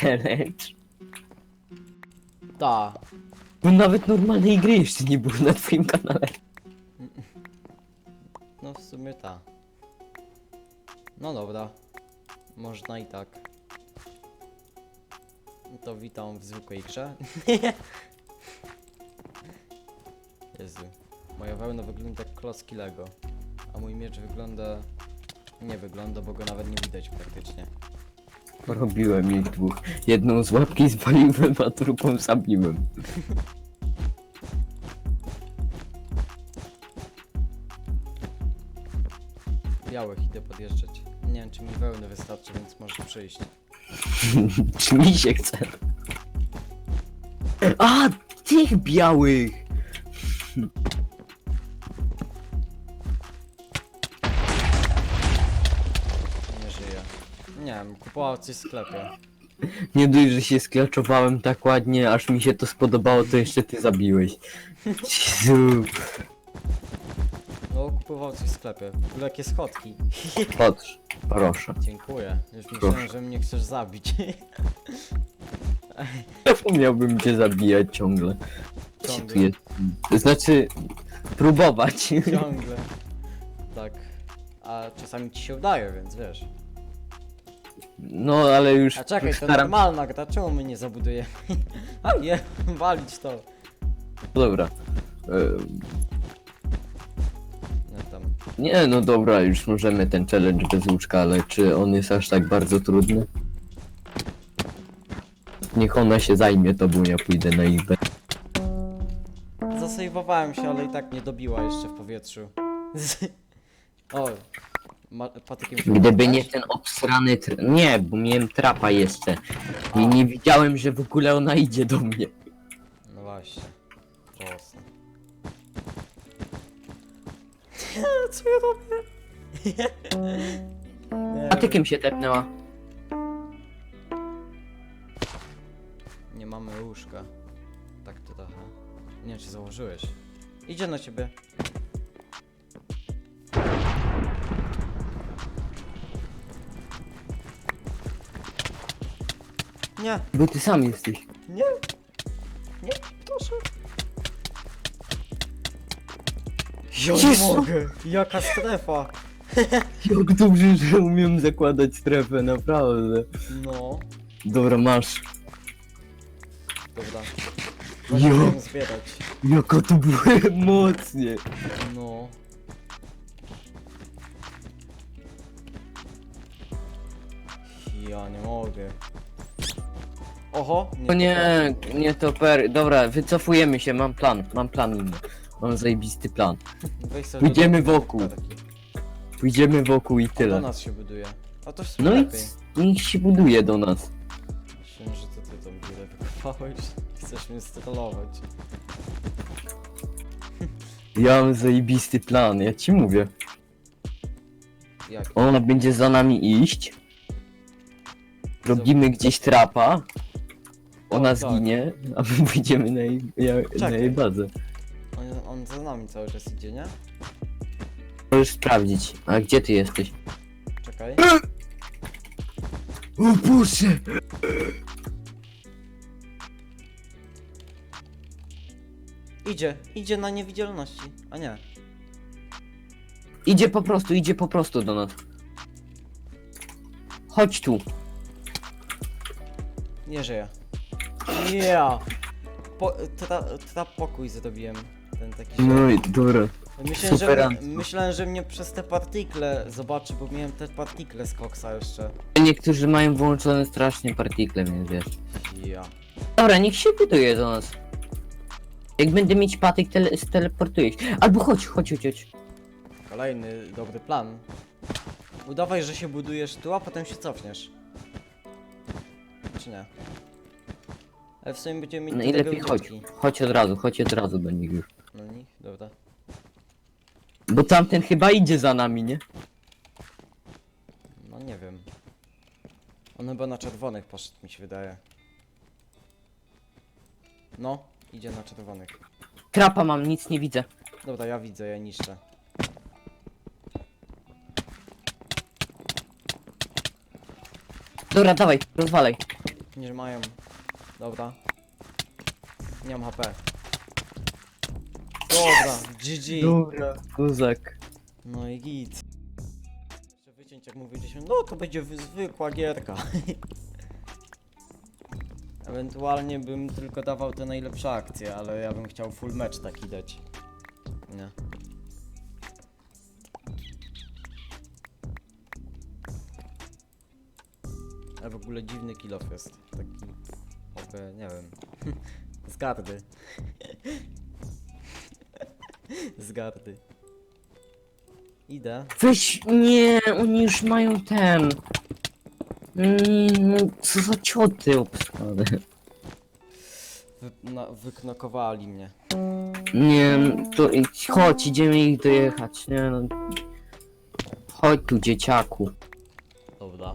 challenge. Ta. Bo nawet normalnej gry jeszcze nie było na twoim kanale. No w sumie ta. No dobra. Można i tak. No To witam w zwykłej grze. Jezu. Moja wełna wygląda jak klocki Lego. A mój miecz wygląda... Nie wygląda, bo go nawet nie widać praktycznie. Robiłem ich dwóch. Jedną z łapki zwaliłem, a drugą zabiłem. Białych idę podjeżdżać. Nie wiem czy mi wełny wystarczy, więc możesz przyjść. Czy mi się chce? A, tych białych! Nie wiem, kupowała coś w sklepie. Nie dość, że się sklaczowałem tak ładnie, aż mi się to spodobało, to jeszcze ty zabiłeś. Jezu. No, kupował coś w sklepie. W ogóle jakie schodki. Patrz, proszę. Dziękuję. Już myślałem, że mnie chcesz zabić. Czemu miałbym cię zabijać ciągle? Co Ciągle. tu jest? To znaczy, próbować. Ciągle. Tak. A czasami ci się udaje, więc wiesz. No, ale już A czekaj, to staram normalna gra, czemu my nie zabudujemy? A nie, walić to. Dobra. No tam. Nie, no dobra, już możemy ten challenge bez łóżka, ale czy on jest aż tak bardzo trudny? Niech ona się zajmie tobą, ja pójdę na ich Zasejwowałem się, ale i tak nie dobiła jeszcze w powietrzu. o. Ma, patykiem się Gdyby nie ten obsrany tr... Nie, bo miałem trapa jeszcze. I nie widziałem, że w ogóle ona idzie do mnie. No właśnie. Żałosne. Co ja robię? nie, Patykiem się tepnęła. nie mamy łóżka. Tak to trochę. Nie wiem, czy założyłeś. Idzie na ciebie. Nie, Bo ty sam jesteś. nie, nie, proszę. Ja nie Jezu! mogę! Jaka strefa! Jak dobrze, że umiem zakładać strefę, naprawdę. No, Dobra, masz. dobra. Jo. Ją zbierać. Jaka to było emocnie. No. Ja nie mogę. Oho, O nie, nie to per... Dobra, wycofujemy się, mam plan, mam plan inny. Mam zajebisty plan. Weź sobie Pójdziemy do- wokół. taki. Pójdziemy wokół i O, do tyle. nas się buduje. A to w No sumie i lepiej. c- niech się buduje do nas. Myślałem, że to ty tą górę wykopałeś. Chcesz mnie strollować. Ja mam zajebisty plan, ja ci mówię. Jak? Ona będzie za nami iść. Robimy gdzieś trapa. Ona O, tak. zginie, a my pójdziemy na jej, ja- na Czekaj. jej bazę. On, on za nami cały czas idzie, nie? Możesz sprawdzić. A gdzie ty jesteś? Czekaj. O Boże! Idzie, idzie na niewidzialności. A nie. Idzie po prostu, idzie po prostu do nas. Chodź tu. Nie żyje. Yeah! Po, tra, tra pokój zrobiłem. Ten taki No i dobra. Myślałem, że, myślałem, że mnie przez te partikle zobaczy, bo miałem te partikle z koksa jeszcze. Niektórzy mają włączone strasznie partikle, więc wiesz. Ja. Dobra, niech się buduje do nas. Jak będę mieć patyk, tele steleportuję się. Albo chodź, chodź, chodź, chodź. Kolejny dobry plan. Udawaj, że się budujesz tu, a potem się cofniesz. Czy nie? Ale w sumie będziemy mieć No do i tego lepiej chodź. ucieczki. Chodź od razu, chodź od razu do nich już. No nich, dobra. Bo tamten chyba idzie za nami, nie? No nie wiem. On chyba na czerwonych poszedł, mi się wydaje. No, idzie na czerwonych. Trapa mam, nic nie widzę. Dobra, ja widzę, ja niszczę. Dobra, dawaj, rozwalaj. Nie mają. Dobra. Nie mam HP. Dobra, GG. Dobra. No i git. Jeszcze wyciąć jak mówiliśmy, no to będzie wy- zwykła gierka. Ewentualnie bym tylko dawał te najlepsze akcje, ale ja bym chciał full match taki dać. Nie. A w ogóle dziwny kill off jest. Taki, nie wiem. Z gardy. Z gardy. Idę. Weź, nie, oni już mają ten. Mm, co za cioty obsady. Wy, na, wyknokowali mnie. Nie, to idź, chodź, idziemy ich dojechać, nie no. Chodź tu, dzieciaku. Dobra.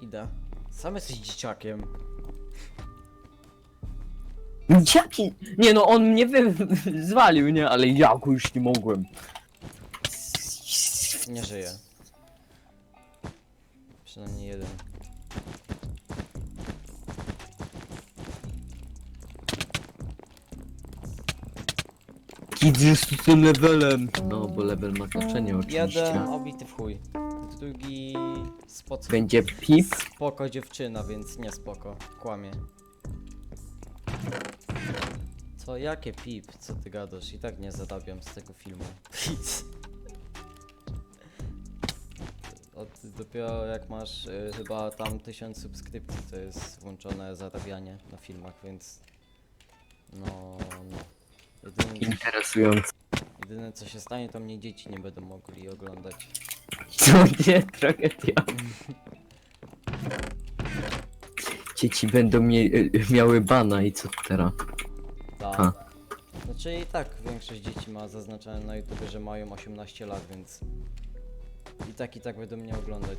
Idę. Sam jesteś dzieciakiem. Jaki? Nie no, on mnie wy... zwalił, nie? Ale ja go już nie mogłem. Nie żyję. Przynajmniej jeden. Kidy z tym levelem. No, bo level ma znaczenie oczywiście. Jeden obity w chuj. Drugi spoko. Będzie pip. Spoko dziewczyna, więc nie spoko. Kłamie. Co, jakie pip? Co ty gadasz? I tak nie zarabiam z tego filmu. Od, dopiero jak masz y, chyba tam 1000 subskrypcji, to jest włączone zarabianie na filmach, więc no, no. Jedyne, Interesujące. jedyne co się stanie, to mnie dzieci nie będą mogli oglądać. Co nie? Tragedia. Dzieci będą mie miały bana i co teraz? Tak. Ha. Znaczy i tak większość dzieci ma zaznaczone na YouTube, że mają 18 lat, więc i tak i tak będą mnie oglądać.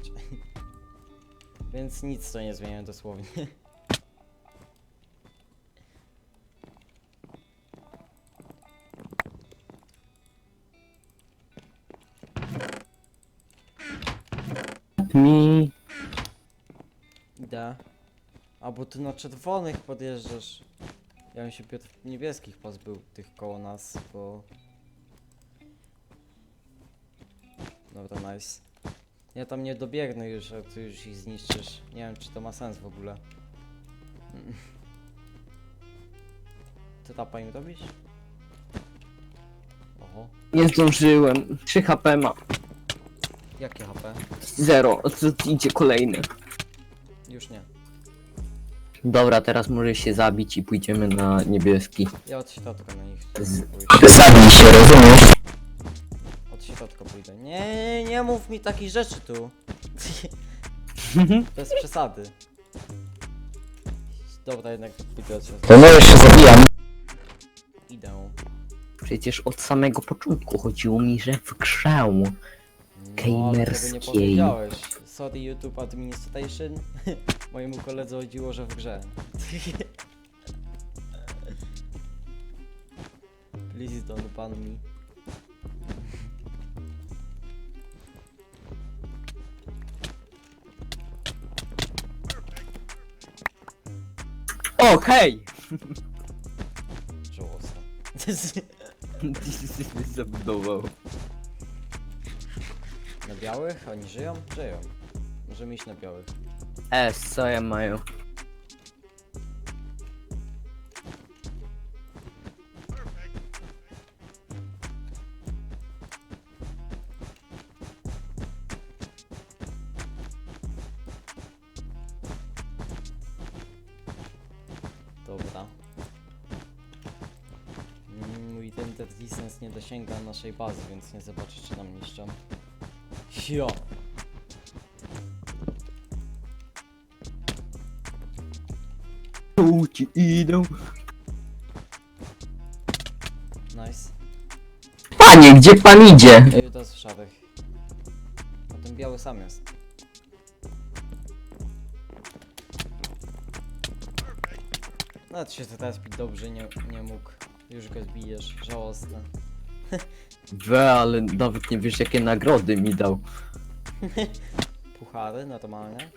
więc nic to nie zmienia dosłownie. Mi. Idę. A bo ty na czerwonych podjeżdżasz. Ja bym się Piotr niebieskich pozbył tych koło nas, bo... Dobra, nice. Ja tam nie dobiegnę już, a ty już ich zniszczysz. Nie wiem, czy to ma sens w ogóle. Ty tapa im robisz? Oho. Nie zdążyłem. 3 HP ma. Jakie HP? Zero. Co idzie kolejny. Już nie. Dobra, teraz możesz się zabić i pójdziemy na niebieski. Ja od środka na nich Z- pójdę. Zabij się, rozumiesz? Od środka pójdę. Nie, nie, mów mi takich rzeczy tu. Bez przesady. Dobra, jednak pójdę od środka. To no jeszcze zabijam. Idę. Przecież od samego początku chodziło mi, że w grze. No, ale tego nie Gamerskiej. powiedziałeś. Sorry YouTube Administration. Mojemu koledze chodziło, że w grze. Please don't ban me. O, hej! Żałosne. Zabudował. Na białych? Oni żyją? Żyją. Możemy iść na białych. S, co ja mają? Dobra. Mm, Mój Distance nie dosięga naszej bazy, więc nie zobaczę czy nam niszczą. Jo! Ci idą. Nice. Panie, gdzie pan idzie? Ej, to jest szarych. A ten biały sam jest. Nawet się teraz pić dobrze nie, nie mógł. Już go zbijesz. Żałosne. We, ale nawet nie wiesz jakie nagrody mi dał. Puchary normalnie.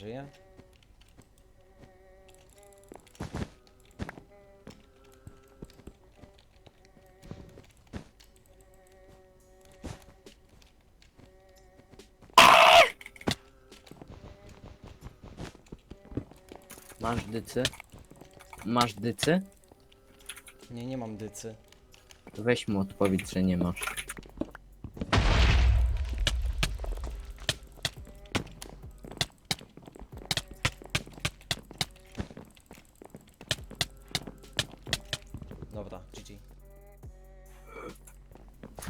Żyje? Masz dycy? Masz dycy? Nie, nie mam dycy. Weź mu odpowiedź, że nie masz.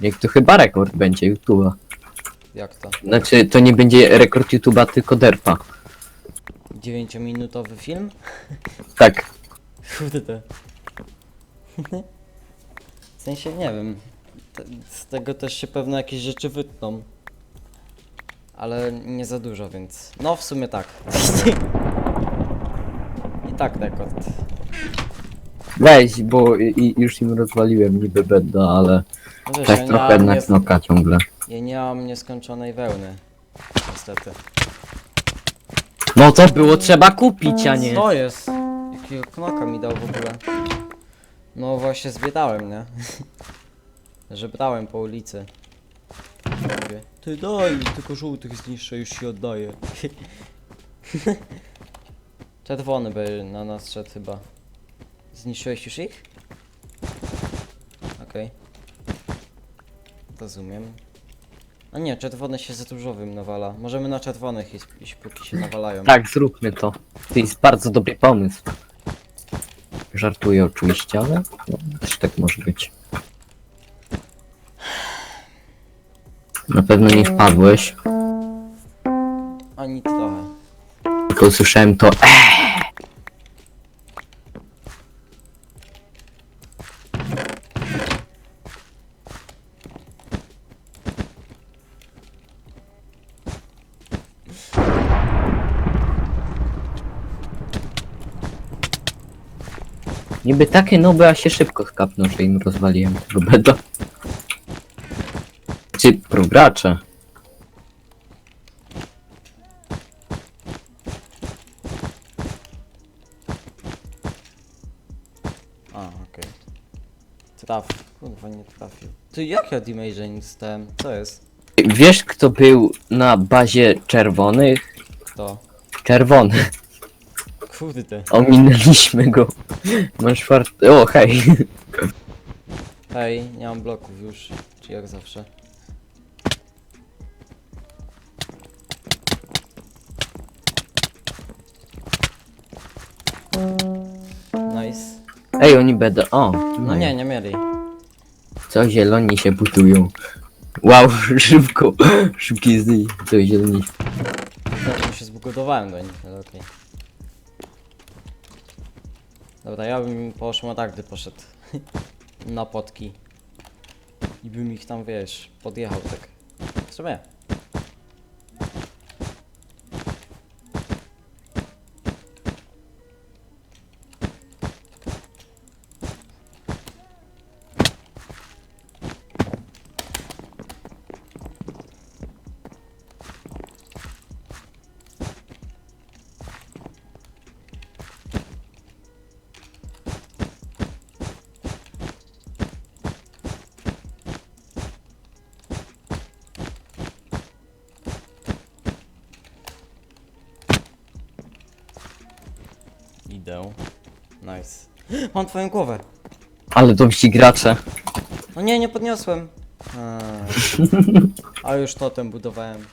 Jak to chyba rekord będzie YouTube'a. Jak to? Znaczy, to nie będzie rekord YouTube'a, tylko derpa. 9-minutowy film? Tak. Kurde. W sensie nie wiem. Te- Z tego też się pewne jakieś rzeczy wytną. Ale nie za dużo, więc. No w sumie tak. I tak rekord. Weź, bo i, i już im rozwaliłem niby beda, ale No wiesz, tak ja, nie trochę mam jednak nies- snoka ciągle. ja nie mam nieskończonej wełny. Niestety. No to było trzeba kupić, a nie. Co jest? Jakiego knoka mi dał w ogóle? No właśnie zbiedałem, nie? Żebrałem po ulicy. Mówię, Ty daj tylko żółtych zniszczę, już się oddaję. Czerwony by na nas szedł chyba. Zniszczyłeś już ich? Okej. Rozumiem. A nie, czerwony się z różowym nawala. Możemy na czerwonych iść, iść póki się nawalają. Tak, zróbmy to. To jest bardzo dobry pomysł. Żartuję oczywiście, ale no, też tak może być. Na pewno nie wpadłeś, Ani trochę. tylko usłyszałem to e, Niby takie noby, a się szybko skapną, że im rozwaliłem tego beda. Czy progracze? A, okej. Traf. Kurwa, nie trafił. Ty, jak ja damage'a nie dostałem? Co jest? Wiesz kto był na bazie czerwonych? Kto? Czerwony. Kurde. Ominęliśmy go. Masz fart... O, hej. Hej, nie mam bloków już. Czy jak zawsze. Nice. Ej, oni będą... O, No nie, nie mieli. Co zieloni się budują. Wow, szybko. Szybki zdjęć. Co zieloni. Znaczy się zbugowałem do nich, ale okej. Dobra, ja bym po szmatardy poszedł. Na potki. I bym ich tam, wiesz, podjechał tak. W sumie. Idę. Nice. Mam twoją głowę. Ale dobrzy gracze. No nie, nie podniosłem. A, A już totem budowałem.